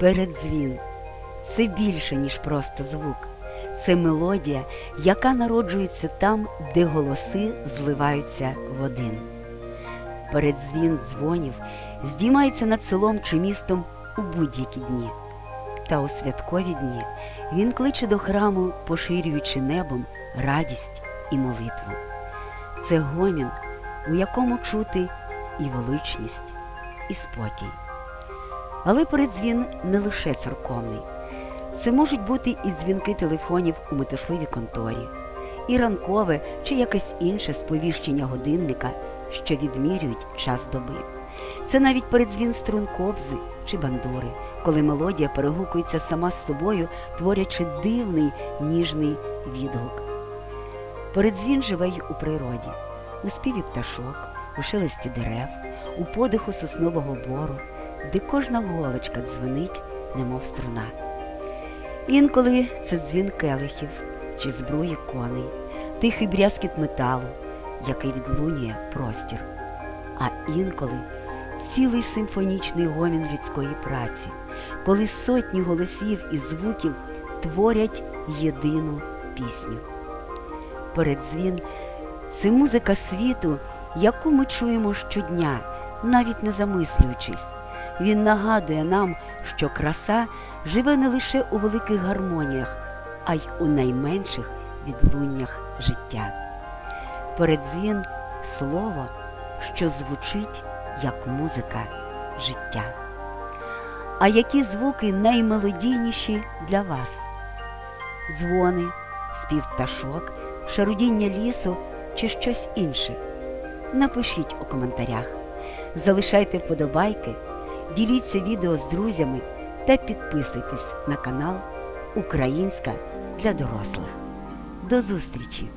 Передзвін це більше, ніж просто звук. Це мелодія, яка народжується там, де голоси зливаються в один. Передзвін дзвонів здіймається над селом чи містом у будь-які дні. Та у святкові дні він кличе до храму, поширюючи небом радість і молитву. Це гомін, у якому чути і величність, і спокій. Але передзвін не лише церковний. Це можуть бути і дзвінки телефонів у метушливій конторі, і ранкове чи якесь інше сповіщення годинника, що відмірюють час доби. Це навіть передзвін струн кобзи чи бандури, коли мелодія перегукується сама з собою, творячи дивний ніжний відгук. Передзвін живе й у природі, у співі пташок, у шелесті дерев, у подиху соснового бору, де кожна голочка дзвенить, немов струна. Інколи це дзвін келихів чи збруї коней, тихий брязкіт металу, який відлунює простір, а інколи цілий симфонічний гомін людської праці, коли сотні голосів і звуків творять єдину пісню. Передзвін це музика світу, яку ми чуємо щодня, навіть не замислюючись. Він нагадує нам, що краса живе не лише у великих гармоніях, а й у найменших відлуннях життя. Передзвін слово, що звучить як музика життя. А які звуки наймелодійніші для вас? Дзвони, спів пташок, шарудіння лісу чи щось інше? Напишіть у коментарях, залишайте вподобайки, діліться відео з друзями та підписуйтесь на канал Українська для дорослих. До зустрічі!